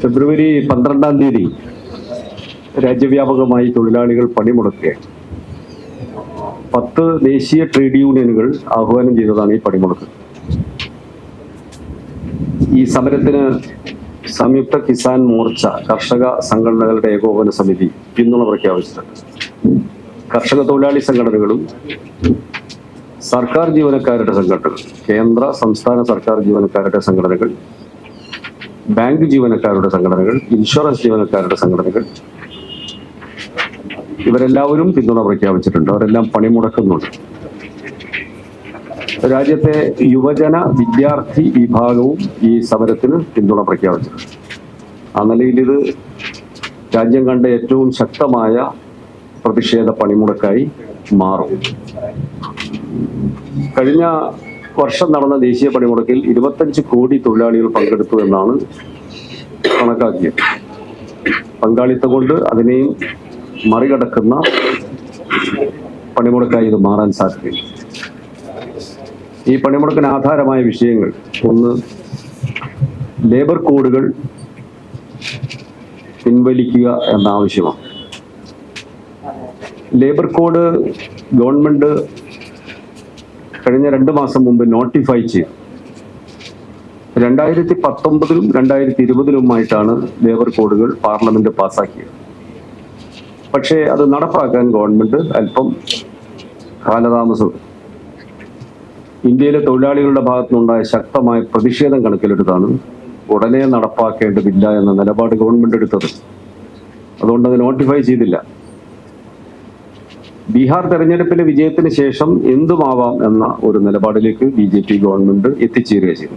ഫെബ്രുവരി പന്ത്രണ്ടാം തീയതി രാജ്യവ്യാപകമായി തൊഴിലാളികൾ പണിമുടക്കുകയാണ് പത്ത് ദേശീയ ട്രേഡ് യൂണിയനുകൾ ആഹ്വാനം ചെയ്തതാണ് ഈ പണിമുടക്ക്. ഈ സമരത്തിന് സംയുക്ത കിസാൻ മോർച്ച കർഷക സംഘടനകളുടെ ഏകോപന സമിതി പിന്തുണ പ്രഖ്യാപിച്ചിട്ടുണ്ട്. കർഷക തൊഴിലാളി സംഘടനകളും സർക്കാർ ജീവനക്കാരുടെ സംഘടനകൾ കേന്ദ്ര സംസ്ഥാന സർക്കാർ ജീവനക്കാരുടെ സംഘടനകൾ ബാങ്ക് ജീവനക്കാരുടെ സംഘടനകൾ ഇൻഷുറൻസ് ജീവനക്കാരുടെ സംഘടനകൾ ഇവരെല്ലാവരും പിന്തുണ പ്രഖ്യാപിച്ചിട്ടുണ്ട്. അവരെല്ലാം പണിമുടക്കുന്നുണ്ട്. രാജ്യത്തെ യുവജന വിദ്യാർത്ഥി വിഭാഗവും ഈ സമരത്തിന് പിന്തുണ പ്രഖ്യാപിച്ചിട്ടുണ്ട്. ആ നിലയിൽ ഇത് രാജ്യം കണ്ട ഏറ്റവും ശക്തമായ പ്രതിഷേധ പണിമുടക്കായി മാറും. കഴിഞ്ഞ വർഷം നടന്ന ദേശീയ പണിമുടക്കിൽ ഇരുപത്തഞ്ച് കോടി തൊഴിലാളികൾ പങ്കെടുത്തു എന്നാണ് കണക്കാക്കിയത്. പങ്കാളിത്തം കൊണ്ട് അതിനെയും മറികടക്കുന്ന പണിമുടക്കായി ഇത് മാറാൻ സാധ്യതയില്ല ഈ പണിമുടക്കിന് ആധാരമായ വിഷയങ്ങൾ ഒന്ന് ലേബർ കോഡുകൾ പിൻവലിക്കുക എന്ന ആവശ്യമാണ്. ലേബർ കോഡ് ഗവൺമെന്റ് കഴിഞ്ഞ രണ്ട് മാസം മുമ്പ് നോട്ടിഫൈ ചെയ്തു. രണ്ടായിരത്തി പത്തൊമ്പതിലും രണ്ടായിരത്തി ഇരുപതിലുമായിട്ടാണ് ലേബർ കോഡുകൾ പാർലമെന്റ് പാസ്സാക്കിയത് പക്ഷേ അത് നടപ്പാക്കാൻ ഗവൺമെന്റ് അല്പം കാലതാമസം. ഇന്ത്യയിലെ തൊഴിലാളികളുടെ ഭാഗത്തുനിന്നുണ്ടായ ശക്തമായ പ്രതിഷേധം കണക്കിലെടുത്താണ് ഉടനെ നടപ്പാക്കേണ്ടതില്ല എന്ന നിലപാട് ഗവൺമെന്റ് എടുത്തത്. അതുകൊണ്ട് അത് നോട്ടിഫൈ ചെയ്തില്ല. ബീഹാർ തെരഞ്ഞെടുപ്പിലെ വിജയത്തിന് ശേഷം എന്തുമാവാം എന്ന ഒരു നിലപാടിലേക്ക് ബി ജെ പി ഗവൺമെന്റ് എത്തിച്ചേരുക ചെയ്തു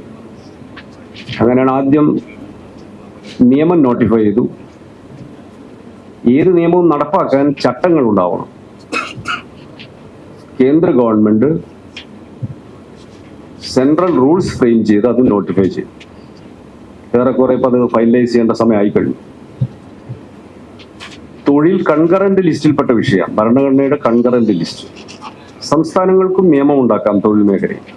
അങ്ങനെയാണ് ആദ്യം നിയമം നോട്ടിഫൈ ചെയ്തു. ഏത് നിയമവും നടപ്പാക്കാൻ ചട്ടങ്ങൾ ഉണ്ടാവണം. കേന്ദ്ര ഗവൺമെന്റ് സെൻട്രൽ റൂൾസ് ഫ്രെയിം ചെയ്ത് അത് നോട്ടിഫൈ ചെയ്തു. ഏറെക്കുറെ ഇപ്പം അത് ഫൈനലൈസ് ചെയ്യേണ്ട സമയമായി കഴിഞ്ഞു തൊഴിൽ കൺകറന്റ് ലിസ്റ്റിൽപ്പെട്ട വിഷയമാണ് ഭരണഘടനയുടെ കൺകറന്റ് ലിസ്റ്റ്. സംസ്ഥാനങ്ങൾക്കും നിയമം ഉണ്ടാക്കാം തൊഴിൽ മേഖലയിൽ.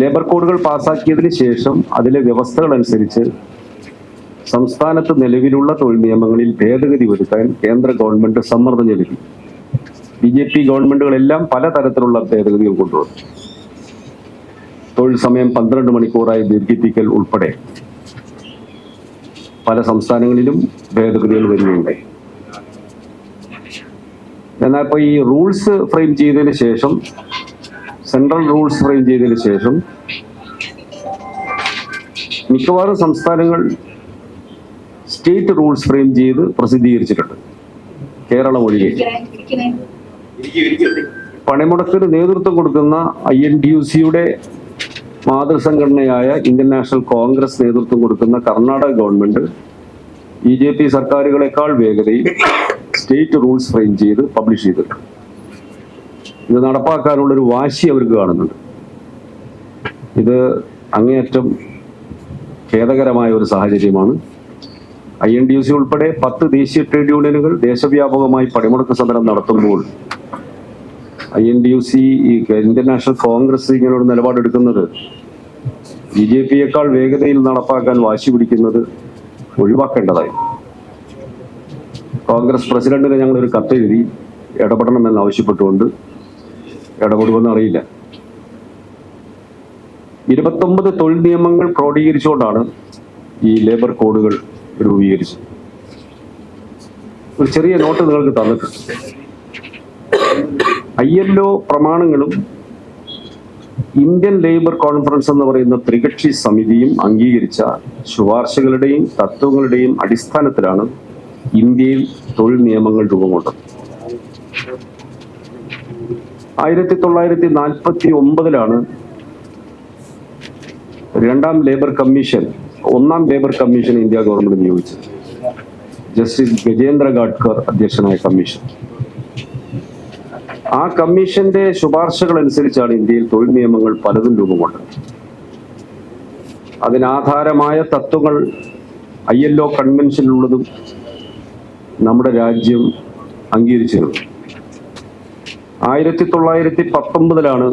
ലേബർ കോഡുകൾ പാസാക്കിയതിന് ശേഷം അതിലെ വ്യവസ്ഥകൾ അനുസരിച്ച് സംസ്ഥാനത്ത് നിലവിലുള്ള തൊഴിൽ നിയമങ്ങളിൽ ഭേദഗതി വരുത്താൻ കേന്ദ്ര ഗവൺമെന്റ് സമ്മർദ്ദം ചെലുത്തി. ബി ജെ പി ഗവൺമെന്റുകളെല്ലാം പലതരത്തിലുള്ള ഭേദഗതികൾ കൊണ്ടുവന്നു. തൊഴിൽ സമയം പന്ത്രണ്ട് മണിക്കൂറായി ദീർഘിപ്പിക്കൽ ഉൾപ്പെടെ. പല സംസ്ഥാനങ്ങളിലും ഭേദഗതികൾ വരികയുണ്ടായി എന്നാൽ ഇപ്പോൾ ഈ റൂൾസ് ഫ്രെയിം ചെയ്തതിന് ശേഷം സെൻട്രൽ റൂൾസ് ഫ്രെയിം ചെയ്തതിന് ശേഷം മിക്കവാറും സംസ്ഥാനങ്ങൾ സ്റ്റേറ്റ് റൂൾസ് ഫ്രെയിം ചെയ്ത് പ്രസിദ്ധീകരിച്ചിട്ടുണ്ട്. കേരളം ഒഴികെ. പണിമുടക്കിന് നേതൃത്വം കൊടുക്കുന്ന ഐ എൻ ഡി യു സിയുടെ മാതൃസംഘടനയായ ഇന്ത്യൻ നാഷണൽ കോൺഗ്രസ് നേതൃത്വം കൊടുക്കുന്ന Karnataka government B J P സർക്കാരുകളെക്കാൾ വേഗതയിൽ സ്റ്റേറ്റ് റൂൾസ് ഫ്രെയിം ചെയ്ത് പബ്ലിഷ് ചെയ്തിട്ടുണ്ട് ഇത് നടപ്പാക്കാനുള്ള ഒരു വാശി അവർക്ക് കാണുന്നുണ്ട്. ഇത് അങ്ങേയറ്റം ഖേദകരമായ ഒരു സാഹചര്യമാണ്. I N D U C ഉൾപ്പെടെ പത്ത് ദേശീയ ട്രേഡ് യൂണിയനുകൾ ദേശവ്യാപകമായി പണിമുടക്ക് സമരം നടത്തുമ്പോൾ I N D U C ഈ ഇന്ത്യൻ നാഷണൽ കോൺഗ്രസ് ഇങ്ങനെ ഒരു നിലപാടെടുക്കുന്നത്. ബി ജെ പിയേക്കാൾ വേഗതയിൽ നടപ്പാക്കാൻ വാശി പിടിക്കുന്നത് ഒഴിവാക്കേണ്ടതായി. കോൺഗ്രസ് പ്രസിഡന്റിന് ഞങ്ങൾ ഒരു കത്തെഴുതി ഇടപെടണമെന്ന് ആവശ്യപ്പെട്ടുകൊണ്ട് ഇടപെടുമെന്ന് അറിയില്ല. ഇരുപത്തൊമ്പത് തൊഴിൽ നിയമങ്ങൾ ക്രോഡീകരിച്ചുകൊണ്ടാണ് ഈ ലേബർ കോഡുകൾ രൂപീകരിച്ചത്. ഒരു ചെറിയ നോട്ട് നിങ്ങൾക്ക് തന്നിട്ടുണ്ട്. ഐ എൽ ഒ പ്രമാണങ്ങളും ഇന്ത്യൻ ലേബർ കോൺഫറൻസ് എന്ന് പറയുന്ന ത്രികക്ഷി സമിതിയും അംഗീകരിച്ച ശുപാർശകളുടെയും തത്വങ്ങളുടെയും അടിസ്ഥാനത്തിലാണ് ഇന്ത്യയിൽ തൊഴിൽ നിയമങ്ങൾ രൂപം കൊണ്ടത് ആയിരത്തി തൊള്ളായിരത്തി നാൽപ്പത്തി ഒമ്പതിലാണ് രണ്ടാം ലേബർ കമ്മീഷൻ ഒന്നാം ലേബർ കമ്മീഷൻ ഇന്ത്യ ഗവൺമെന്റ് നിയോഗിച്ചത്. ജസ്റ്റിസ് ഗജേന്ദ്ര ഗാഡ്കർ അധ്യക്ഷനായ കമ്മീഷൻ. ആ കമ്മീഷന്റെ ശുപാർശകൾ അനുസരിച്ചാണ് ഇന്ത്യയിൽ തൊഴിൽ നിയമങ്ങൾ പലതും രൂപം കൊണ്ടത് അതിനാധാരമായ തത്വങ്ങൾ ഐ എൽ ഒ കൺവെൻഷനിലുള്ളതും നമ്മുടെ രാജ്യം അംഗീകരിച്ചിരുന്നു. ആയിരത്തി തൊള്ളായിരത്തി പത്തൊമ്പതിലാണ്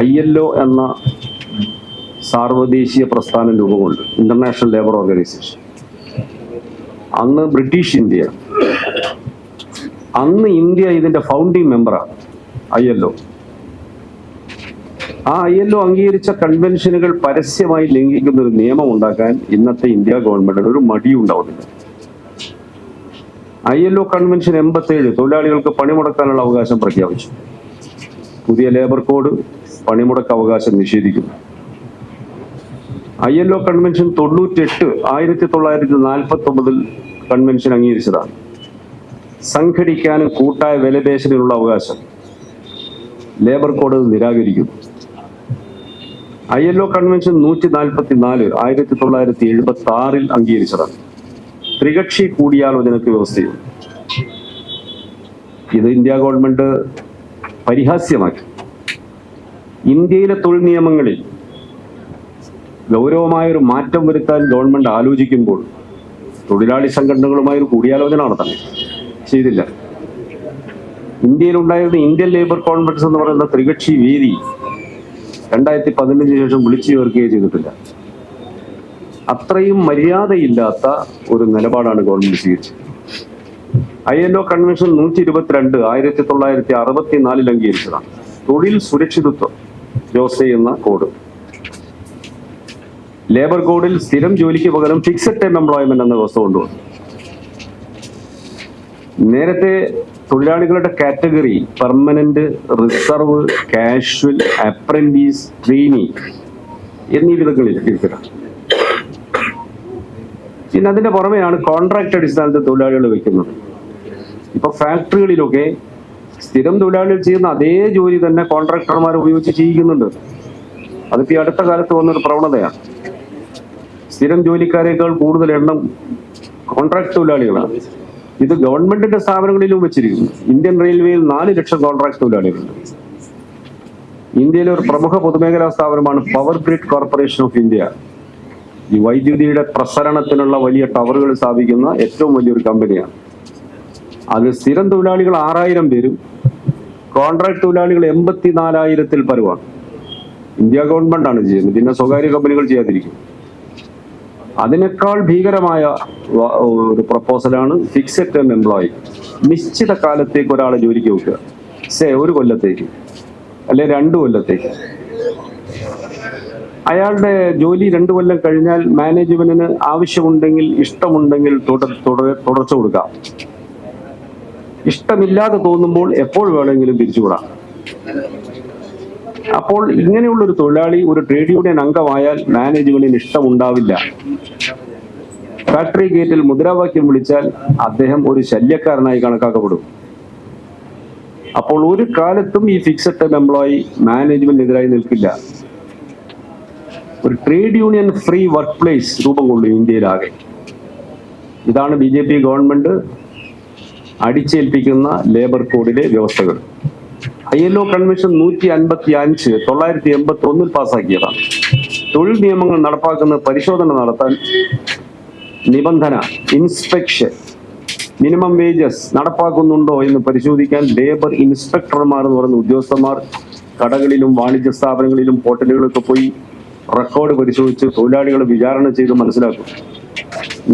ഐ എൽ ഒ എന്ന സാർവദേശീയ പ്രസ്ഥാനം രൂപം കൊണ്ട് ഇന്റർനാഷണൽ ലേബർ ഓർഗനൈസേഷൻ അന്ന് ബ്രിട്ടീഷ് ഇന്ത്യ അന്ന് ഇന്ത്യ ഇതിന്റെ ഫൗണ്ടിങ് മെമ്പറാണ് ഐ എൽ ഒ. ആ ഐ എൽ ഒ അംഗീകരിച്ച കൺവെൻഷനുകൾ പരസ്യമായി ലംഘിക്കുന്ന ഒരു നിയമം ഉണ്ടാക്കാൻ ഇന്നത്തെ ഇന്ത്യ ഗവൺമെന്റിന് ഒരു മടിയും ഉണ്ടാവുന്നില്ല ഐ എൽ ഒ കൺവെൻഷൻ എൺപത്തേഴ് തൊഴിലാളികൾക്ക് പണിമുടക്കാനുള്ള അവകാശം പ്രഖ്യാപിച്ചു. പുതിയ ലേബർ കോഡ് പണിമുടക്ക് അവകാശം നിഷേധിക്കുന്നു. ഐ എൽ ഒ കൺവെൻഷൻ തൊണ്ണൂറ്റെട്ട് ആയിരത്തി തൊള്ളായിരത്തി നാൽപ്പത്തി ഒമ്പതിൽ കൺവെൻഷൻ അംഗീകരിച്ചതാണ്. സംഘടിക്കാനും കൂട്ടായ വിലപേശലിനുള്ള അവകാശം. ലേബർ കോഡ് നിരാകരിക്കും ഐ എൽ ഒ കൺവെൻഷൻ നൂറ്റി നാൽപ്പത്തി നാല് ആയിരത്തി തൊള്ളായിരത്തി എഴുപത്തി ആറിൽ അംഗീകരിച്ചതാണ്. ത്രികക്ഷി കൂടിയാലോചനയ്ക്ക് വ്യവസ്ഥയും ഇത് ഇന്ത്യ ഗവൺമെന്റ് പരിഹാസ്യമാക്കി. ഇന്ത്യയിലെ തൊഴിൽ നിയമങ്ങളിൽ ഗൗരവമായ ഒരു മാറ്റം വരുത്താൻ ഗവൺമെന്റ് ആലോചിക്കുമ്പോൾ തൊഴിലാളി സംഘടനകളുമായി ഒരു കൂടിയാലോചന നടത്തണം. ചെയ്തില്ല. ഇന്ത്യയിലുണ്ടായിരുന്ന ഇന്ത്യൻ ലേബർ കോൺഫറൻസ് എന്ന് പറയുന്ന ത്രികക്ഷി വേദി രണ്ടായിരത്തി പതിനഞ്ചിന് ശേഷം വിളിച്ചു ചേർക്കുകയും ചെയ്തിട്ടില്ല. അത്രയും മര്യാദയില്ലാത്ത ഒരു നിലപാടാണ് ഗവൺമെന്റ് സ്വീകരിച്ചത്. ഐ എൽ ഒ കൺവെൻഷൻ നൂറ്റി ഇരുപത്തിരണ്ട് ആയിരത്തി തൊള്ളായിരത്തി അറുപത്തി നാലിൽ അംഗീകരിച്ചതാണ്. തൊഴിൽ സുരക്ഷിതത്വം ജോസെ എന്ന കോഡ്. ലേബർ കോഡിൽ സ്ഥിരം ജോലിക്ക് പകരം ഫിക്സഡ് ടൈം എംപ്ലോയ്മെന്റ് എന്ന വ്യവസ്ഥ കൊണ്ടുവന്നു. നേരത്തെ തൊഴിലാളികളുടെ category permanent reserve casual apprentice trainee എന്നീ വിധങ്ങളിൽ തിരിച്ചിടാം പിന്നെ അതിന്റെ പുറമെയാണ് കോൺട്രാക്ട് അടിസ്ഥാനത്തിൽ തൊഴിലാളികൾ വെക്കുന്നത് ഇപ്പൊ ഫാക്ടറികളിലൊക്കെ സ്ഥിരം തൊഴിലാളികൾ ചെയ്യുന്ന അതേ ജോലി തന്നെ കോൺട്രാക്ടർമാർ ഉപയോഗിച്ച് ചെയ്യിക്കുന്നുണ്ട്. അതിപ്പോ അടുത്ത കാലത്ത് വന്നൊരു പ്രവണതയാണ്. സ്ഥിരം ജോലിക്കാരേക്കാൾ കൂടുതൽ എണ്ണം കോൺട്രാക്ട് തൊഴിലാളികളാണ്. ഇത് ഗവൺമെന്റിന്റെ സ്ഥാപനങ്ങളിലും വെച്ചിരിക്കുന്നു. ഇന്ത്യൻ റെയിൽവേയിൽ നാല് ലക്ഷം കോൺട്രാക്ട് തൊഴിലാളികളുണ്ട് ഇന്ത്യയിലെ ഒരു പ്രമുഖ പൊതുമേഖലാ സ്ഥാപനമാണ് power grid corporation of India. ഈ വൈദ്യുതിയുടെ പ്രസരണത്തിനുള്ള വലിയ ടവറുകൾ സ്ഥാപിക്കുന്ന ഏറ്റവും വലിയൊരു കമ്പനിയാണ്. അത് സ്ഥിരം തൊഴിലാളികൾ ആറായിരം പേരും കോൺട്രാക്ട് തൊഴിലാളികൾ എൺപത്തിനാലായിരത്തിൽ പരുവാണ്. ഇന്ത്യ ഗവൺമെന്റ് ആണ് ചെയ്യുന്നത്. പിന്നെ സ്വകാര്യ കമ്പനികൾ ചെയ്യാതിരിക്കും. അതിനേക്കാൾ ഭീകരമായ ഒരു പ്രപ്പോസലാണ് ഫിക്സഡ് ടേം എംപ്ലോയി. നിശ്ചിത കാലത്തേക്ക് ഒരാളെ ജോലിക്ക് വെക്കുക സേ ഒരു കൊല്ലത്തേക്ക്. അല്ലെ രണ്ടു കൊല്ലത്തേക്ക്. അയാളുടെ ജോലി രണ്ടു കൊല്ലം കഴിഞ്ഞാൽ മാനേജ്മെന്റിന് ആവശ്യമുണ്ടെങ്കിൽ ഇഷ്ടമുണ്ടെങ്കിൽ തുടർ തുടർ- തുടർച്ച കൊടുക്കാം. ഇഷ്ടമില്ലാതെ തോന്നുമ്പോൾ എപ്പോൾ വേണമെങ്കിലും പിരിച്ചുവിടാം അപ്പോൾ ഇങ്ങനെയുള്ള ഒരു തൊഴിലാളി ഒരു ട്രേഡ് യൂണിയൻ അംഗമായാൽ മാനേജ്മെന്റിന് ഇഷ്ടമുണ്ടാവില്ല. ഫാക്ടറി ഗേറ്റിൽ മുദ്രാവാക്യം വിളിച്ചാൽ അദ്ദേഹം ഒരു ശല്യക്കാരനായി കണക്കാക്കപ്പെടും. അപ്പോൾ ഒരു കാലത്തും ഈ ഫിക്സഡ് ടൈം എംപ്ലോയി മാനേജ്മെന്റിനെതിരായി നിൽക്കില്ല. ഒരു trade union free work place രൂപം കൊള്ളും ഇന്ത്യയിലാകെ. ഇതാണ് ബി ജെ പി ഗവൺമെന്റ് അടിച്ചേൽപ്പിക്കുന്ന ലേബർ കോഡിലെ വ്യവസ്ഥകൾ. ഐ എൽ ഒ കൺവെൻഷൻ നൂറ്റി അൻപത്തി അഞ്ച് തൊള്ളായിരത്തി എൺപത്തി ഒന്നിൽ പാസ്സാക്കിയതാണ്. തൊഴിൽ നിയമങ്ങൾ നടപ്പാക്കുന്ന പരിശോധന നടത്താൻ നിബന്ധന ഇൻസ്പെക്ഷൻ മിനിമം വേജസ് നടപ്പാക്കുന്നുണ്ടോ എന്ന് പരിശോധിക്കാൻ ലേബർ ഇൻസ്പെക്ടർമാർ എന്ന് പറയുന്ന ഉദ്യോഗസ്ഥന്മാർ കടകളിലും വാണിജ്യ സ്ഥാപനങ്ങളിലും ഹോട്ടലുകളിലൊക്കെ പോയി റെക്കോർഡ് പരിശോധിച്ച് തൊഴിലാളികളെ വിചാരണ ചെയ്ത് മനസ്സിലാക്കും.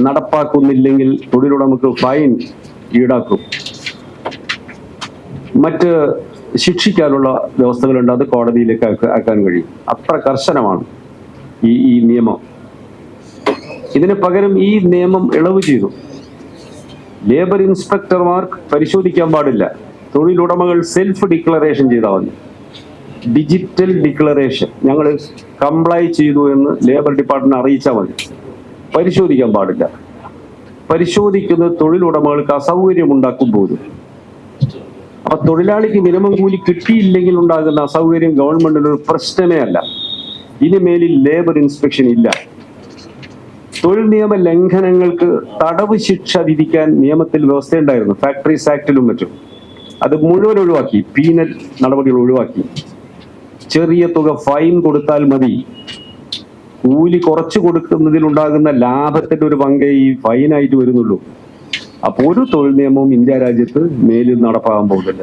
നടപ്പാക്കുന്നില്ലെങ്കിൽ തൊഴിലുടമക്ക് ഫൈൻ ഈടാക്കും. മറ്റ് ശിക്ഷിക്കാനുള്ള വ്യവസ്ഥകളുണ്ട്. അത് കോടതിയിലേക്ക് ആക്കാൻ കഴിയും. അത്ര കർശനമാണ് ഈ ഈ നിയമം. ഇതിന് പകരം ഈ നിയമം ഇളവ് ചെയ്തു. ലേബർ ഇൻസ്പെക്ടർമാർ പരിശോധിക്കാൻ പാടില്ല. തൊഴിലുടമകൾ സെൽഫ് ഡിക്ലറേഷൻ ചെയ്താൽ മതി. Digital declaration. ഞങ്ങൾ കംപ്ലൈ ചെയ്തു എന്ന് ലേബർ ഡിപ്പാർട്ട്മെന്റ് അറിയിച്ചാൽ മതി. പരിശോധിക്കാൻ പാടില്ല. പരിശോധിക്കുന്നത് തൊഴിലുടമകൾക്ക് അസൗകര്യം ഉണ്ടാക്കും പോലും. അപ്പൊ തൊഴിലാളിക്ക് മിനിമം കൂലി കിട്ടിയില്ലെങ്കിൽ ഉണ്ടാകുന്ന അസൗകര്യം ഗവൺമെന്റിന് ഒരു പ്രശ്നമേ അല്ല. ഇനി മേലിൽ ലേബർ ഇൻസ്പെക്ഷൻ ഇല്ല. തൊഴിൽ നിയമ ലംഘനങ്ങൾക്ക് തടവ് ശിക്ഷ വിധിക്കാൻ നിയമത്തിൽ വ്യവസ്ഥയുണ്ടായിരുന്നു ഫാക്ടറീസ് ആക്ടിലും മറ്റും. അത് മുഴുവൻ ഒഴിവാക്കി. പീനൽ നടപടികൾ ഒഴിവാക്കി. ചെറിയ തുക ഫൈൻ കൊടുത്താൽ മതി. കൂലി കുറച്ചു കൊടുക്കുന്നതിലുണ്ടാകുന്ന ലാഭത്തിന്റെ ഒരു പങ്കേ ഈ ഫൈനായിട്ട് വരുന്നുള്ളൂ. അപ്പോൾ ഒരു തൊഴിൽ നിയമവും ഇന്ത്യ രാജ്യത്ത് മേലിൽ നടപ്പാകാൻ പോകുന്നില്ല.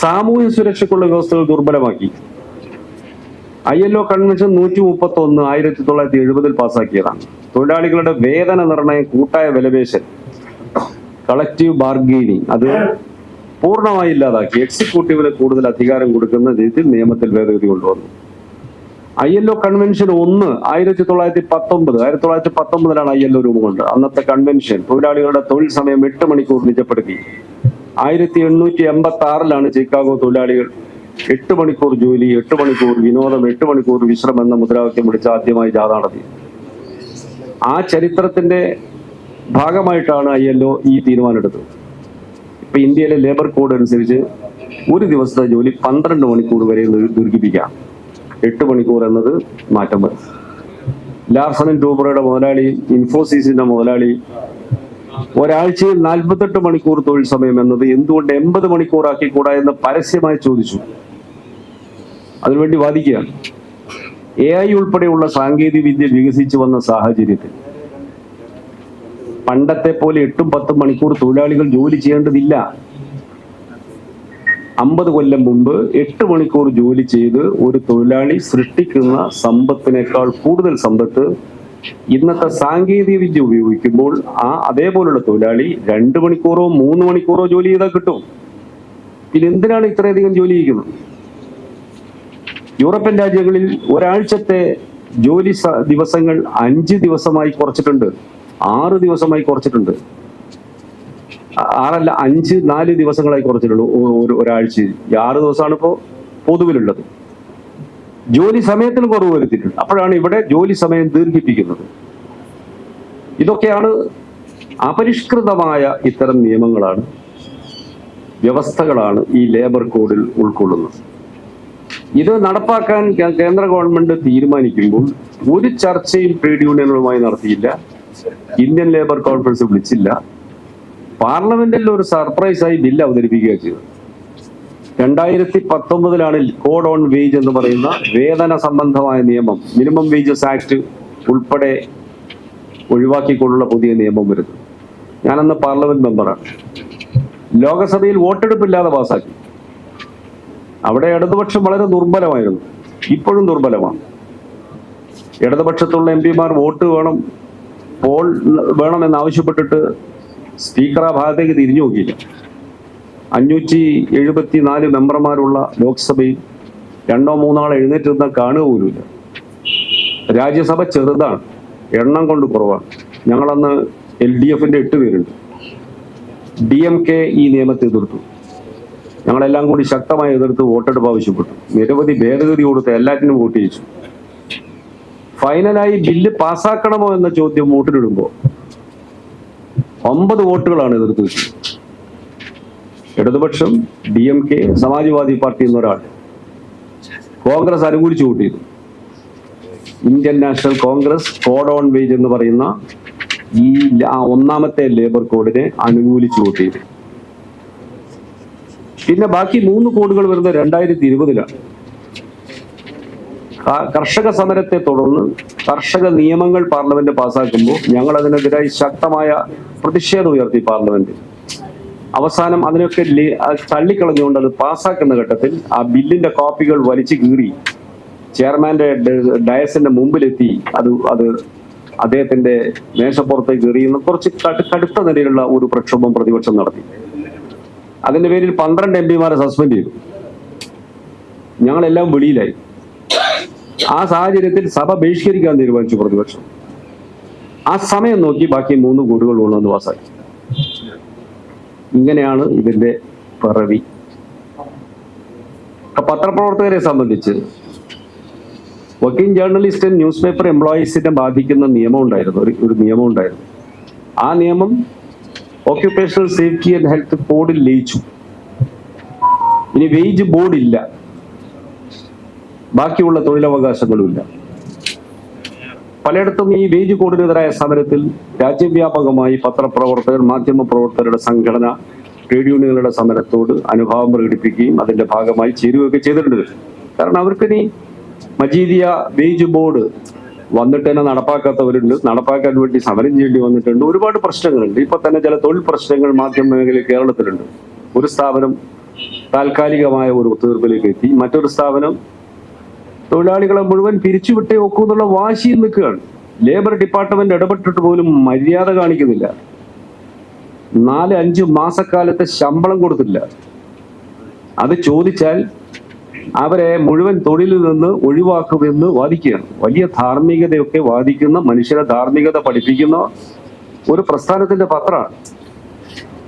സാമൂഹ്യ സുരക്ഷയ്ക്കുള്ള വ്യവസ്ഥകൾ ദുർബലമാക്കി. ഐ എൽ ഒ കൺവെൻഷൻ നൂറ്റി മുപ്പത്തി ഒന്ന് ആയിരത്തി തൊള്ളായിരത്തി എഴുപതിൽ പാസ്സാക്കിയതാണ് തൊഴിലാളികളുടെ വേതന നിർണയം കൂട്ടായ വിലപേശൽ കളക്റ്റീവ് ബാർഗെയിനിങ് അത് പൂർണമായി ഇല്ലാതാക്കി. എക്സിക്യൂട്ടീവിന് കൂടുതൽ അധികാരം കൊടുക്കുന്ന രീതിയിൽ നിയമത്തിൽ ഭേദഗതി കൊണ്ടുവന്നു. ഐ എൽ ഒ കൺവെൻഷൻ ഒന്ന് ആയിരത്തി തൊള്ളായിരത്തി പത്തൊമ്പത് ആയിരത്തി തൊള്ളായിരത്തി പത്തൊമ്പതിലാണ് ഐ എൽ ഒ രൂപം കൊണ്ട് അന്നത്തെ കൺവെൻഷൻ തൊഴിലാളികളുടെ തൊഴിൽ സമയം എട്ട് മണിക്കൂർ നിജപ്പെടുത്തി. ആയിരത്തി എണ്ണൂറ്റി എൺപത്തി ആറിലാണ് ചിക്കാഗോ തൊഴിലാളികൾ എട്ട് മണിക്കൂർ ജോലി എട്ട് മണിക്കൂർ വിനോദം എട്ട് മണിക്കൂർ വിശ്രമം എന്ന മുദ്രാവാക്യം വിളിച്ച് ആദ്യമായി ജാഥ നടത്തി. ആ ചരിത്രത്തിന്റെ ഭാഗമായിട്ടാണ് ഐ എൽ ഒ ഈ തീരുമാനമെടുത്തത്. ഇപ്പൊ ഇന്ത്യയിലെ ലേബർ കോഡ് അനുസരിച്ച് ഒരു ദിവസത്തെ ജോലി പന്ത്രണ്ട് മണിക്കൂർ വരെ ദുർഘിപ്പിക്കാം. എട്ട് മണിക്കൂർ എന്നത് മാറ്റം വരും. ലാർസൺ ടൂബറയുടെ മുതലാളി ഇൻഫോസിസിന്റെ മുതലാളി ഒരാഴ്ചയിൽ നാൽപ്പത്തെട്ട് മണിക്കൂർ തൊഴിൽ സമയം എന്നത് എന്തുകൊണ്ട് എൺപത് മണിക്കൂറാക്കി കൂടാ എന്ന് പരസ്യമായി ചോദിച്ചു. അതിനുവേണ്ടി വാദിക്കുകയാണ്. എ ഐ ഉൾപ്പെടെയുള്ള സാങ്കേതിക വിദ്യ വികസിച്ചു വന്ന സാഹചര്യത്തിൽ പണ്ടത്തെ പോലെ എട്ടും പത്തും മണിക്കൂർ തൊഴിലാളികൾ ജോലി ചെയ്യേണ്ടതില്ല. അമ്പത് കൊല്ലം മുമ്പ് എട്ട് മണിക്കൂർ ജോലി ചെയ്ത് ഒരു തൊഴിലാളി സൃഷ്ടിക്കുന്ന സമ്പത്തിനേക്കാൾ കൂടുതൽ സമ്പത്ത് ഇന്നത്തെ സാങ്കേതിക വിദ്യ ഉപയോഗിക്കുമ്പോൾ ആ അതേപോലുള്ള തൊഴിലാളി രണ്ട് മണിക്കൂറോ മൂന്ന് മണിക്കൂറോ ജോലി ചെയ്താൽ കിട്ടും. പിന്നെ എന്തിനാണ് ഇത്രയധികം ജോലി ചെയ്യുന്നത്? യൂറോപ്യൻ രാജ്യങ്ങളിൽ ഒരാഴ്ചത്തെ ജോലി ദിവസങ്ങൾ അഞ്ച് ദിവസമായി കുറച്ചിട്ടുണ്ട്. ആറ് ദിവസമായി കുറച്ചിട്ടുണ്ട്. ആറല്ല അഞ്ച് നാല് ദിവസങ്ങളായി കുറച്ചിട്ടുള്ളൂ ഒരു ഒരാഴ്ച. ആറ് ദിവസമാണ് ഇപ്പോൾ പൊതുവിലുള്ളത്. ജോലി സമയത്തിന് കുറവ് വരുത്തിയിട്ടുണ്ട്. അപ്പോഴാണ് ഇവിടെ ജോലി സമയം ദീർഘിപ്പിക്കുന്നത്. ഇതൊക്കെയാണ് അപരിഷ്കൃതമായ ഇത്തരം നിയമങ്ങളാണ് വ്യവസ്ഥകളാണ് ഈ ലേബർ കോഡിൽ ഉൾക്കൊള്ളുന്നത്. ഇത് നടപ്പാക്കാൻ കേന്ദ്ര ഗവൺമെന്റ് തീരുമാനിക്കുമ്പോൾ ഒരു ചർച്ചയും ട്രേഡ് യൂണിയനുകളുമായി നടത്തിയില്ല. ഇന്ത്യൻ ലേബർ കോൺഫറൻസ് വിളിച്ചില്ല. പാർലമെന്റിൽ ഒരു സർപ്രൈസായി ബില്ല് അവതരിപ്പിക്കുകയാണ് ചെയ്തത് രണ്ടായിരത്തി പത്തൊമ്പതിലാണ് കോഡ് ഓൺ വേജ് എന്ന് പറയുന്ന വേതന സംബന്ധമായ നിയമം മിനിമം വേജസ് ആക്ട് ഉൾപ്പെടെ ഒഴിവാക്കിക്കൊണ്ടുള്ള പുതിയ നിയമം വരുന്നത്. ഞാനന്ന് പാർലമെന്റ് മെമ്പറാണ്. ലോകസഭയിൽ വോട്ടെടുപ്പില്ലാതെ പാസാക്കി അവിടെ ഇടതുപക്ഷം വളരെ ദുർബലമായിരുന്നു. ഇപ്പോഴും ദുർബലമാണ്. ഇടതുപക്ഷത്തുള്ള എം പിമാർ വോട്ട് വേണം പോൾ വേണമെന്ന് ആവശ്യപ്പെട്ടിട്ട് സ്പീക്കർ ആ ഭാഗത്തേക്ക് തിരിഞ്ഞു നോക്കിയില്ല. അഞ്ഞൂറ്റി എഴുപത്തി നാല് മെമ്പർമാരുള്ള ലോക്സഭയിൽ രണ്ടോ മൂന്നോ എഴുന്നേറ്റിരുന്ന കാണുക പോലുമില്ല. രാജ്യസഭ ചെറുതാണ്. എണ്ണം കൊണ്ട് കുറവാണ്. ഞങ്ങളന്ന് എൽ ഡി എഫിന്റെ എട്ട് പേരുണ്ട്. ഡി എം കെ ഈ നിയമത്തെ എതിർത്തു. ഞങ്ങളെല്ലാം കൂടി ശക്തമായി എതിർത്ത് വോട്ടെടുപ്പ് ആവശ്യപ്പെട്ടു. നിരവധി ഭേദഗതി കൊടുത്ത് എല്ലാറ്റിനും വോട്ട് ചെയ്യിച്ചു. ഫൈനലായി ബില്ല് പാസ്സാക്കണമോ എന്ന ചോദ്യം വോട്ടിലിടുമ്പോൾ ഒമ്പത് വോട്ടുകളാണ് എതിർത്ത് കിട്ടിയത് ഇടതുപക്ഷം D M K Samajwadi party എന്നൊരാൾ കോൺഗ്രസ് അനുകൂലിച്ചു വോട്ട് ചെയ്തു. Indian National Congress code on wage എന്ന് പറയുന്ന ഈ ഒന്നാമത്തെ ലേബർ കോഡിനെ അനുകൂലിച്ചു വോട്ട് ചെയ്തു. പിന്നെ ബാക്കി മൂന്ന് കോഡുകൾ വരുന്നത് രണ്ടായിരത്തി ഇരുപതിലാണ്. ക- കർഷക സമരത്തെ തുടർന്ന് കർഷക നിയമങ്ങൾ പാർലമെന്റ് പാസ്സാക്കുമ്പോൾ ഞങ്ങൾ അതിനെതിരായി ശക്തമായ പ്രതിഷേധം ഉയർത്തി പാർലമെന്റ്. അവസാനം അതിനൊക്കെ തള്ളിക്കളഞ്ഞുകൊണ്ട് അത് പാസ്സാക്കുന്ന ഘട്ടത്തിൽ ആ ബില്ലിന്റെ കോപ്പികൾ വലിച്ചു കീറി. ചെയർമാന്റെ ഡയസിന്റെ മുമ്പിലെത്തി. അത് അത് അദ്ദേഹത്തിന്റെ മേശപ്പുറത്തേക്ക് എറിയുന്ന കുറച്ച് കടു- കടുത്ത നിലയിലുള്ള ഒരു പ്രക്ഷോഭം പ്രതിപക്ഷം നടത്തി. അതിന്റെ പേരിൽ പന്ത്രണ്ട് എം പിമാരെ സസ്പെൻഡ് ചെയ്തു. ഞങ്ങളെല്ലാം വെളിയിലായി. ആ സാഹചര്യത്തിൽ സഭ ബഹിഷ്കരിക്കാൻ തീരുമാനിച്ചു പ്രതിപക്ഷം. ആ സമയം നോക്കി ബാക്കി മൂന്ന് കൂടുകൾ കൊണ്ടുവന്ന് പാസ്സാക്കി ഇങ്ങനെയാണ് ഇതിന്റെ പിറവി. പത്രപ്രവർത്തകരെ സംബന്ധിച്ച് വർക്കിംഗ് ജേർണലിസ്റ്റ് ന്യൂസ് പേപ്പർ എംപ്ലോയീസിനെ ബാധിക്കുന്ന നിയമം ഉണ്ടായിരുന്നു. ഒരു ഒരു നിയമം ഉണ്ടായിരുന്നു. ആ നിയമം ഓക്യുപ്പേഷണൽ സേഫ്റ്റി ആൻഡ് ഹെൽത്ത് ബോർഡിൽ ലയിച്ചു. ഇനി വേജ് ബോർഡ് ഇല്ല. ബാക്കിയുള്ള തൊഴിലവകാശങ്ങളും ഇല്ല പലയിടത്തും ഈ വേജ് കോഡിനെതിരായ സമരത്തിൽ രാജ്യവ്യാപകമായി പത്രപ്രവർത്തകർ മാധ്യമ പ്രവർത്തകരുടെ സംഘടന ട്രേഡ് യൂണിയനുകളുടെ സമരത്തോട് അനുഭാവം പ്രകടിപ്പിക്കുകയും അതിന്റെ ഭാഗമായി ചേരുകയൊക്കെ ചെയ്തിട്ടുണ്ട്. കാരണം അവർക്ക് അവർക്കിനി മജീദിയ വേജ് ബോർഡ് വന്നിട്ട് തന്നെ നടപ്പാക്കാത്തവരുണ്ട്. നടപ്പാക്കാൻ വേണ്ടി സമരം ചെയ്യേണ്ടി വന്നിട്ടുണ്ട്. ഒരുപാട് പ്രശ്നങ്ങളുണ്ട്. ഇപ്പൊ തന്നെ ചില തൊഴിൽ പ്രശ്നങ്ങൾ മാധ്യമ മേഖലയിൽ കേരളത്തിലുണ്ട്. ഒരു സ്ഥാപനം താൽക്കാലികമായ ഒരു ഒത്തുതീർപ്പിലേക്ക് എത്തി. മറ്റൊരു സ്ഥാപനം തൊഴിലാളികളെ മുഴുവൻ പിരിച്ചുവിട്ടേ ഒക്കൂ എന്നുള്ള വാശിയിൽ നിൽക്കുകയാണ്. ലേബർ ഡിപ്പാർട്ട്മെന്റ് ഇടപെട്ടിട്ട് പോലും മര്യാദ കാണിക്കുന്നില്ല. നാല് അഞ്ച് മാസക്കാലത്തെ ശമ്പളം കൊടുത്തില്ല. അത് ചോദിച്ചാൽ അവരെ മുഴുവൻ തൊഴിലിൽ നിന്ന് ഒഴിവാക്കുമെന്ന് വാദിക്കുകയാണ്. വലിയ ധാർമ്മികതയൊക്കെ വാദിക്കുന്ന മനുഷ്യരെ ധാർമ്മികത പഠിപ്പിക്കുന്ന ഒരു പ്രസ്ഥാനത്തിന്റെ പത്രമാണ്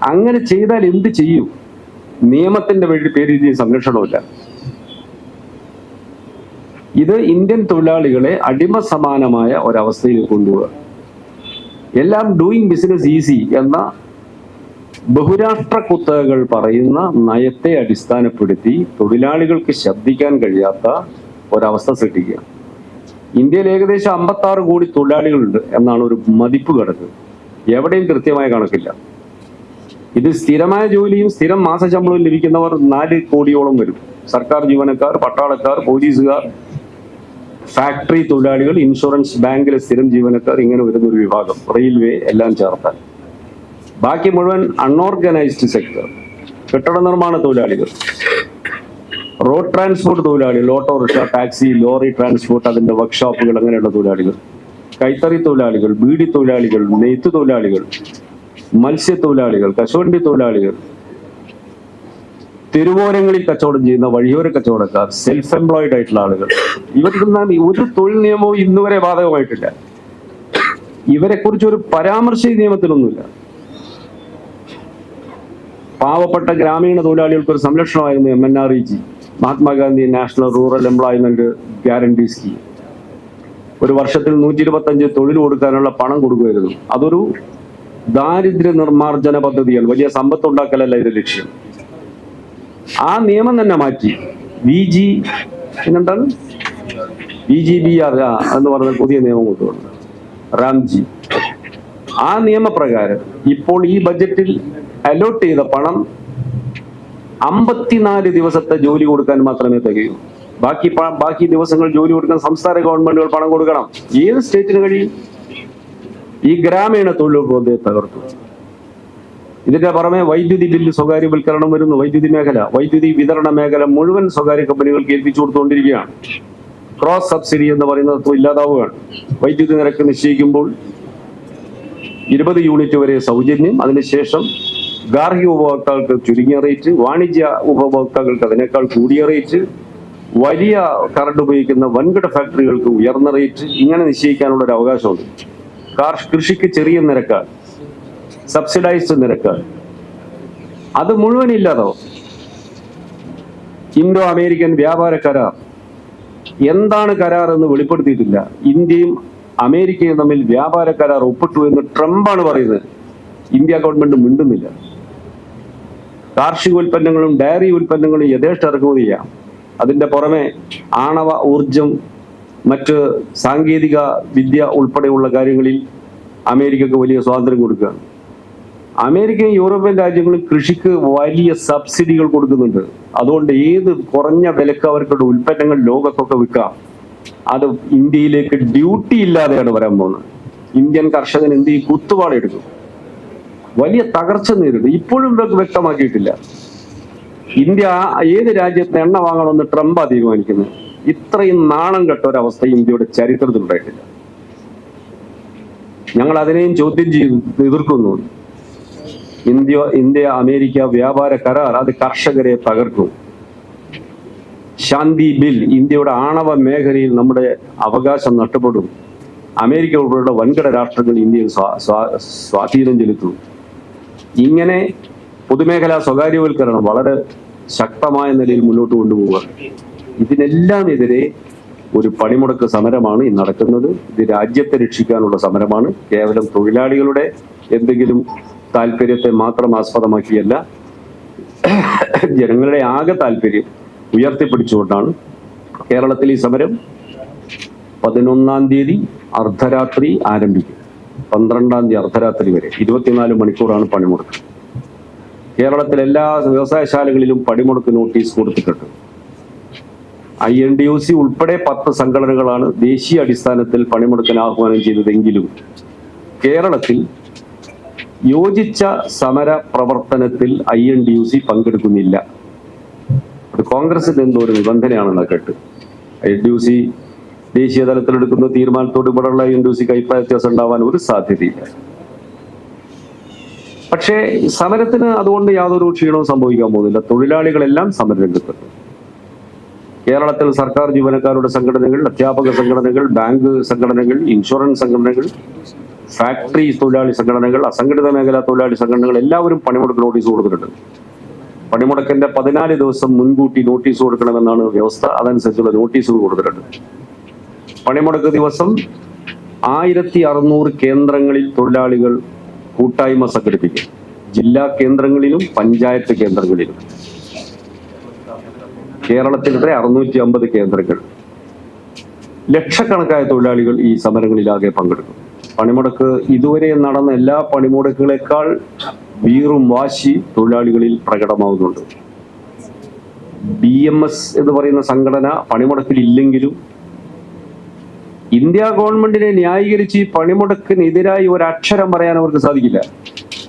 അങ്ങനെ ചെയ്താൽ എന്ത് ചെയ്യും? നിയമത്തിന്റെ പേരിൽ സംരക്ഷണമില്ല. ഇത് ഇന്ത്യൻ തൊഴിലാളികളെ അടിമ സമാനമായ ഒരവസ്ഥയിൽ കൊണ്ടുപോവുക. എല്ലാം ഡൂയിങ് ബിസിനസ് ഈസി എന്ന ബഹുരാഷ്ട്ര കുത്തകകൾ പറയുന്ന നയത്തെ അടിസ്ഥാനപ്പെടുത്തി തൊഴിലാളികൾക്ക് ശബ്ദിക്കാൻ കഴിയാത്ത ഒരവസ്ഥ സൃഷ്ടിക്കുക. ഇന്ത്യയിൽ ഏകദേശം അമ്പത്തി ആറ് കോടി തൊഴിലാളികളുണ്ട് എന്നാണ് ഒരു മതിപ്പ് കണക്ക്. എവിടെയും കൃത്യമായ കണക്കില്ല. ഇത് സ്ഥിരമായ ജോലിയും സ്ഥിരം മാസശമ്പളവും ലഭിക്കുന്നവർ നാല് കോടിയോളം വരും. സർക്കാർ ജീവനക്കാർ പട്ടാളക്കാർ പോലീസുകാർ ഫാക്ടറി തൊഴിലാളികൾ ഇൻഷുറൻസ് ബാങ്കിലെ സ്ഥിരം ജീവനക്കാർ ഇങ്ങനെ വരുന്ന ഒരു വിഭാഗം. റെയിൽവേ എല്ലാം ചേർത്താൽ ബാക്കി മുഴുവൻ അൺഓർഗനൈസ്ഡ് സെക്ടർ കെട്ടിട നിർമ്മാണ തൊഴിലാളികൾ. റോഡ് ട്രാൻസ്പോർട്ട് തൊഴിലാളികൾ ഓട്ടോറിക്ഷ ടാക്സി ലോറി ട്രാൻസ്പോർട്ട് അതിന്റെ വർക്ക്ഷോപ്പുകൾ അങ്ങനെയുള്ള തൊഴിലാളികൾ. കൈത്തറി തൊഴിലാളികൾ ബീഡി തൊഴിലാളികൾ നെയ്ത്ത് തൊഴിലാളികൾ മത്സ്യത്തൊഴിലാളികൾ കശുവണ്ടി തൊഴിലാളികൾ തെരുവോരങ്ങളിൽ കച്ചവടം ചെയ്യുന്ന വഴിയോര കച്ചവടക്കാർ സെൽഫ് എംപ്ലോയിഡ് ആയിട്ടുള്ള ആളുകൾ. ഇവർക്ക് നാം ഒരു തൊഴിൽ നിയമവും ഇന്നുവരെ ബാധകമായിട്ടില്ല. ഇവരെ കുറിച്ച് ഒരു പരാമർശ നിയമത്തിലൊന്നുമില്ല. പാവപ്പെട്ട ഗ്രാമീണ തൊഴിലാളികൾക്ക് ഒരു സംരക്ഷണമായിരുന്നു M N R E G Mahatma Gandhi national rural employment guarantee scheme. ഒരു വർഷത്തിൽ നൂറ്റി ഇരുപത്തി അഞ്ച് തൊഴിൽ കൊടുക്കാനുള്ള പണം കൊടുക്കുമായിരുന്നു. അതൊരു ദാരിദ്ര്യ നിർമ്മാർജന പദ്ധതിയാണ്. വലിയ സമ്പത്ത് ഉണ്ടാക്കലല്ല ഇത് ലക്ഷ്യം. ആ നിയമം തന്നെ മാറ്റി. വി ജി എന്നിട്ടാണ് വി ജി ബി ആർ എന്ന് പറഞ്ഞ പുതിയ നിയമം കൊണ്ടുവന്നു. റാംജി. ആ നിയമപ്രകാരം ഇപ്പോൾ ഈ ബജറ്റിൽ അലോട്ട് ചെയ്ത പണം അമ്പത്തിനാല് ദിവസത്തെ ജോലി കൊടുക്കാൻ മാത്രമേ തികയൂ. ബാക്കി ബാക്കി ദിവസങ്ങൾ ജോലി കൊടുക്കാൻ സംസ്ഥാന ഗവൺമെന്റുകൾ പണം കൊടുക്കണം. ഏത് സ്റ്റേറ്റിന് കഴിയും? ഈ ഗ്രാമീണ തൊഴിലുറപ്പ് തകർത്തു. ഇതിന്റെ പുറമെ വൈദ്യുതി ബില്ല് സ്വകാര്യവൽക്കരണം വരുന്നു. വൈദ്യുതി മേഖല വൈദ്യുതി വിതരണ മേഖല മുഴുവൻ സ്വകാര്യ കമ്പനികൾക്ക് ഏൽപ്പിച്ചു കൊടുത്തുകൊണ്ടിരിക്കുകയാണ്. ക്രോസ് സബ്സിഡി എന്ന് പറയുന്ന തത്വം ഇല്ലാതാവുകയാണ്. വൈദ്യുതി നിരക്ക് നിശ്ചയിക്കുമ്പോൾ ഇരുപത് യൂണിറ്റ് വരെ സൗജന്യം അതിനുശേഷം ഗാർഹിക ഉപഭോക്താക്കൾക്ക് ചുരുങ്ങിയ റേറ്റ് വാണിജ്യ ഉപഭോക്താക്കൾക്ക് അതിനേക്കാൾ കൂടിയ റേറ്റ് വലിയ കറണ്ട് ഉപയോഗിക്കുന്ന വൻകിട ഫാക്ടറികൾക്ക് ഉയർന്ന റേറ്റ് ഇങ്ങനെ നിശ്ചയിക്കാനുള്ള ഒരു അവകാശമുണ്ട്. കാർഷിക കൃഷിക്ക് ചെറിയ നിരക്കാണ്. സബ്സിഡൈസ്ഡ് നിരക്ക്. അത് മുഴുവൻ ഇല്ലാതോ ഇന്തോ അമേരിക്കൻ വ്യാപാര കരാർ. എന്താണ് കരാർ എന്ന് വെളിപ്പെടുത്തിയിട്ടില്ല. ഇന്ത്യയും അമേരിക്കയും തമ്മിൽ വ്യാപാര കരാർ ഒപ്പിട്ടു എന്ന് ട്രംപാണ് പറയുന്നത്. ഇന്ത്യ ഗവൺമെന്റ് മിണ്ടുന്നില്ല. കാർഷിക ഉൽപ്പന്നങ്ങളും ഡയറി ഉൽപ്പന്നങ്ങളും യഥേഷ്ട ഇറക്കുമതി ചെയ്യാം അതിന്റെ പുറമെ ആണവ ഊർജം മറ്റ് സാങ്കേതിക വിദ്യ ഉൾപ്പെടെയുള്ള കാര്യങ്ങളിൽ അമേരിക്കക്ക് വലിയ സ്വാതന്ത്ര്യം കൊടുക്കുകയാണ്. അമേരിക്കയും യൂറോപ്യൻ രാജ്യങ്ങളും കൃഷിക്ക് വലിയ സബ്സിഡികൾ കൊടുക്കുന്നുണ്ട്. അതുകൊണ്ട് ഏത് കുറഞ്ഞ വിലക്ക് അവർക്കുള്ള ഉൽപ്പന്നങ്ങൾ ലോകത്തൊക്കെ വിൽക്കാം. അത് ഇന്ത്യയിലേക്ക് ഡ്യൂട്ടി ഇല്ലാതെയാണ് വരാൻ പോകുന്നത്. ഇന്ത്യൻ കർഷകൻ എന്ത് ചെയ്യും? കുത്തുപാടെടുക്കും വലിയ തകർച്ച നേരിടും. ഇപ്പോഴും വ്യക്തമാക്കിയിട്ടില്ല. ഇന്ത്യ ഏത് രാജ്യത്ത് എണ്ണ വാങ്ങണമെന്ന് ട്രംപാ തീരുമാനിക്കുന്നത്. ഇത്രയും നാണം കെട്ട ഒരവസ്ഥ ഇന്ത്യയുടെ ചരിത്രത്തിൽ ഉണ്ടായിട്ടില്ല. ഞങ്ങൾ അതിനെയും ചോദ്യം ചെയ്തു എതിർക്കുന്നു. ഇന്ത്യ ഇന്ത്യ അമേരിക്ക വ്യാപാര കരാർ അത് കർഷകരെ തകർക്കും. ശാന്തി ബിൽ ഇന്ത്യയുടെ ആണവ മേഖലയിൽ നമ്മുടെ അവകാശം നഷ്ടപ്പെടും. അമേരിക്ക ഉൾപ്പെടെയുള്ള വൻകിട രാഷ്ട്രങ്ങൾ ഇന്ത്യയിൽ സ്വാ- സ്വാ- സ്വാധീനം ചെലുത്തും. ഇങ്ങനെ പൊതുമേഖലാ സ്വകാര്യവൽക്കരണം വളരെ ശക്തമായ നിലയിൽ മുന്നോട്ട് കൊണ്ടുപോകുക ഇതിനെല്ലാം എതിരെ ഒരു പണിമുടക്ക് സമരമാണ് ഈ നടക്കുന്നത്. ഇത് രാജ്യത്തെ രക്ഷിക്കാനുള്ള സമരമാണ്. കേവലം തൊഴിലാളികളുടെ എന്തെങ്കിലും താല്പര്യത്തെ മാത്രം ആസ്പദമാക്കിയല്ല ജനങ്ങളുടെ ആകെ താല്പര്യം ഉയർത്തിപ്പിടിച്ചുകൊണ്ടാണ് കേരളത്തിൽ ഈ സമരം പതിനൊന്നാം തീയതി അർദ്ധരാത്രി ആരംഭിക്കും. പന്ത്രണ്ടാം തീയതി അർദ്ധരാത്രി വരെ ഇരുപത്തിനാല് മണിക്കൂറാണ് പണിമുടക്ക്. കേരളത്തിലെ എല്ലാ വ്യവസായശാലകളിലും പണിമുടക്ക് നോട്ടീസ് കൊടുത്തിട്ടുണ്ട്. I N D U C ഉൾപ്പെടെ പത്ത് സംഘടനകളാണ് ദേശീയ അടിസ്ഥാനത്തിൽ പണിമുടക്കിന് ആഹ്വാനം ചെയ്തതെങ്കിലും കേരളത്തിൽ യോജിച്ച സമര പ്രവർത്തനത്തിൽ I N D U C പങ്കെടുക്കുന്നില്ല. കോൺഗ്രസിന്റെ എന്തോ ഒരു നിബന്ധനയാണെന്ന് കേട്ട്. I N D U C ദേശീയ തലത്തിലെടുക്കുന്ന തീരുമാനത്തോട് ഇവിടെയുള്ള ഐ എൻ ഡി യു സിക്ക് അഭിപ്രായ വ്യത്യാസം ഉണ്ടാവാൻ ഒരു സാധ്യതയില്ല. പക്ഷേ സമരത്തിന് അതുകൊണ്ട് യാതൊരു ക്ഷീണവും സംഭവിക്കാൻ പോകുന്നില്ല. തൊഴിലാളികളെല്ലാം സമരരംഗത്തുണ്ട് കേരളത്തിൽ സർക്കാർ ജീവനക്കാരുടെ സംഘടനകൾ അധ്യാപക സംഘടനകൾ ബാങ്ക് സംഘടനകൾ ഇൻഷുറൻസ് സംഘടനകൾ ഫാക്ടറി തൊഴിലാളി സംഘടനകൾ അസംഘടിത മേഖലാ തൊഴിലാളി സംഘടനകൾ എല്ലാവരും പണിമുടക്ക് നോട്ടീസ് കൊടുത്തിട്ടുണ്ട്. പണിമുടക്കിന്റെ പതിനാല് ദിവസം മുൻകൂട്ടി നോട്ടീസ് കൊടുക്കണമെന്നാണ് വ്യവസ്ഥ. അതനുസരിച്ചുള്ള നോട്ടീസുകൾ കൊടുത്തിട്ടുണ്ട്. പണിമുടക്ക് ദിവസം ആയിരത്തി അറുന്നൂറ് കേന്ദ്രങ്ങളിൽ തൊഴിലാളികൾ കൂട്ടായ്മ സംഘടിപ്പിക്കും. ജില്ലാ കേന്ദ്രങ്ങളിലും പഞ്ചായത്ത് കേന്ദ്രങ്ങളിലും. കേരളത്തിലെ അറുന്നൂറ്റി അമ്പത് കേന്ദ്രങ്ങൾ. ലക്ഷക്കണക്കായ തൊഴിലാളികൾ ഈ സമരങ്ങളിലാകെ പങ്കെടുക്കും. പണിമുടക്ക് ഇതുവരെ നടന്ന എല്ലാ പണിമുടക്കുകളെക്കാൾ വീറും വാശി തൊഴിലാളികളിൽ പ്രകടമാവുന്നുണ്ട്. ബി എം എസ് എന്ന് പറയുന്ന സംഘടന പണിമുടക്കിൽ ഇല്ലെങ്കിലും ഇന്ത്യ ഗവൺമെന്റിനെ ന്യായീകരിച്ച് പണിമുടക്കിനെതിരായി ഒരു അക്ഷരം പറയാൻ അവർക്ക് സാധിക്കില്ല.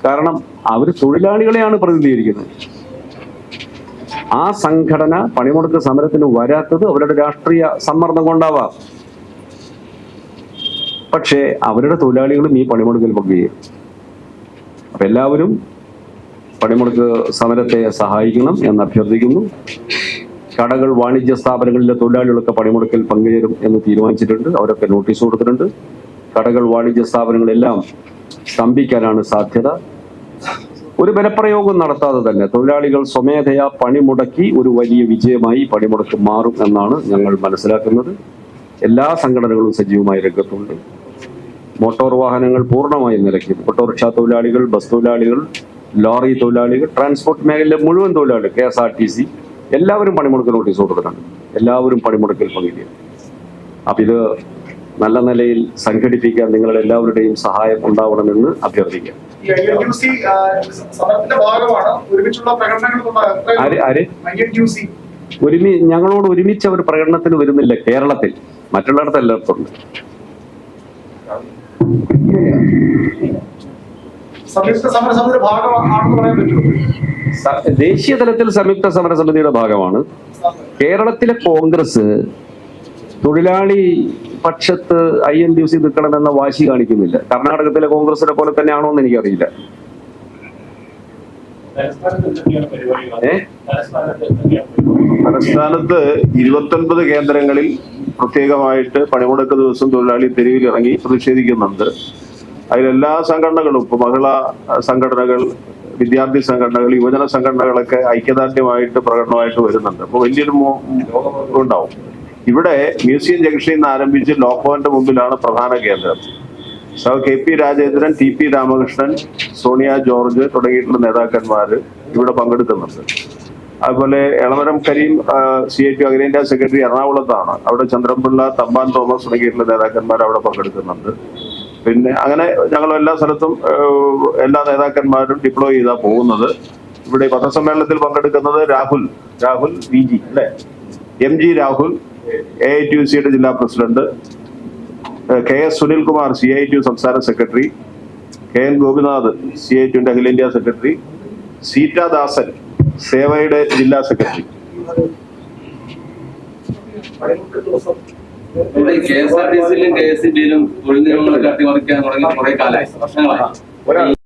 കാരണം അവർ തൊഴിലാളികളെയാണ് പ്രതിനിധീകരിക്കുന്നത്. ആ സംഘടന പണിമുടക്ക് സമരത്തിന് വരാത്തത് അവരുടെ രാഷ്ട്രീയ സമ്മർദ്ദം കൊണ്ടാവാം. പക്ഷേ അവരുടെ തൊഴിലാളികളും ഈ പണിമുടക്കിൽ പങ്കുചെയ്യും അപ്പൊ എല്ലാവരും പണിമുടക്ക് സമരത്തെ സഹായിക്കണം എന്ന് അഭ്യർത്ഥിക്കുന്നു. കടകൾ വാണിജ്യ സ്ഥാപനങ്ങളിലെ തൊഴിലാളികളൊക്കെ പണിമുടക്കിൽ പങ്കുചേരും എന്ന് തീരുമാനിച്ചിട്ടുണ്ട്. അവരൊക്കെ നോട്ടീസ് കൊടുത്തിട്ടുണ്ട്. കടകൾ വാണിജ്യ സ്ഥാപനങ്ങളെല്ലാം സ്തംഭിക്കാനാണ് സാധ്യത. ഒരു ബലപ്രയോഗം നടത്താതെ തന്നെ തൊഴിലാളികൾ സ്വമേധയാ പണിമുടക്കി ഒരു വലിയ വിജയമായി പണിമുടക്ക് മാറും എന്നാണ് ഞങ്ങൾ മനസ്സിലാക്കുന്നത്. എല്ലാ സംഘടനകളും സജീവമായി രംഗത്തുണ്ട്. മോട്ടോർ വാഹനങ്ങൾ പൂർണമായും നിലയ്ക്കും. ഓട്ടോറിക്ഷ തൊഴിലാളികൾ ബസ് തൊഴിലാളികൾ ലോറി തൊഴിലാളികൾ ട്രാൻസ്പോർട്ട് മേഖലയിലെ മുഴുവൻ തൊഴിലാളികൾ K S R T C എല്ലാവരും പണിമുടക്ക് നോട്ടീസ് കൊടുക്കുന്നുണ്ട്. എല്ലാവരും പണിമുടക്കിൽ പങ്കിടും അപ്പം ഇത് നല്ല നിലയിൽ സംഘടിപ്പിക്കാൻ നിങ്ങളുടെ എല്ലാവരുടെയും സഹായം ഉണ്ടാവണമെന്ന് അഭ്യർത്ഥിക്കാം. ഒരുമി ഞങ്ങളോട് ഒരുമിച്ച് അവർ പ്രകടനത്തിന് വരുന്നില്ല കേരളത്തിൽ. മറ്റുള്ളിടത്ത് എല്ലായിടത്തും ഉണ്ട്. പറയാൻ ദേശീയ തലത്തിൽ സംയുക്ത സമരസമിതിയുടെ ഭാഗമാണ്. കേരളത്തിലെ കോൺഗ്രസ് തൊഴിലാളി പക്ഷത്ത് ഐ എൻ ഡി സി നിൽക്കണമെന്ന വാശി കാണിക്കുന്നില്ല. കർണാടകത്തിലെ കോൺഗ്രസിനെ പോലെ തന്നെയാണോ എന്ന് എനിക്കറിയില്ല. തലസ്ഥാനത്ത് ഇരുപത്തൊൻപത് കേന്ദ്രങ്ങളിൽ പ്രത്യേകമായിട്ട് പണിമുടക്ക് ദിവസം തൊഴിലാളി തെരുവിൽ ഇറങ്ങി പ്രതിഷേധിക്കുന്നുണ്ട്. അതിലെല്ലാ സംഘടനകളും ഇപ്പൊ മഹിളാ സംഘടനകൾ വിദ്യാർത്ഥി സംഘടനകൾ യുവജന സംഘടനകളൊക്കെ ഐക്യദാർഢ്യമായിട്ട് പ്രകടനമായിട്ട് വരുന്നുണ്ട്. അപ്പോൾ വലിയൊരു ഉണ്ടാവും ഇവിടെ മ്യൂസിയം ജംഗ്ഷനിൽ നിന്ന് ആരംഭിച്ച് ലോക്ഭവന്റെ മുമ്പിലാണ് പ്രധാന കേന്ദ്രം. So K P Rajendran T P Ramakrishnan Sonia George തുടങ്ങിയിട്ടുള്ള നേതാക്കന്മാർ ഇവിടെ പങ്കെടുക്കുന്നുണ്ട്. അതുപോലെ Elamaram Kareem C I T അഖിലേന്ത്യാ സെക്രട്ടറി എറണാകുളത്താണ്. അവിടെ ചന്ദ്രൻപിള്ള തമ്പാൻ തോമസ് തുടങ്ങിയിട്ടുള്ള നേതാക്കന്മാർ അവിടെ പങ്കെടുക്കുന്നുണ്ട്. പിന്നെ അങ്ങനെ ഞങ്ങൾ എല്ലാ സ്ഥലത്തും എല്ലാ നേതാക്കന്മാരും ഡിപ്ലോയ് ചെയ്താ പോകുന്നത്. ഇവിടെ പത്രസമ്മേളനത്തിൽ പങ്കെടുക്കുന്നത് രാഹുൽ രാഹുൽ വി ജി അല്ലെ? M G Rahul A I T U സിയുടെ ജില്ലാ president. K S Sunilkumar C I T U സംസ്ഥാന secretary. K N Gopinath C I ടിയുടെ അഖിലേന്ത്യാ സെക്രട്ടറി. സീറ്റ ദാസൻ സേവയുടെ ജില്ലാ secretary. K S R T സിയിലും K S C ബിയിലും തൊഴിൽ നിയമങ്ങൾ അട്ടിമറിക്കാൻ തുടങ്ങി കുറെ കാലമായി. വർഷങ്ങളായി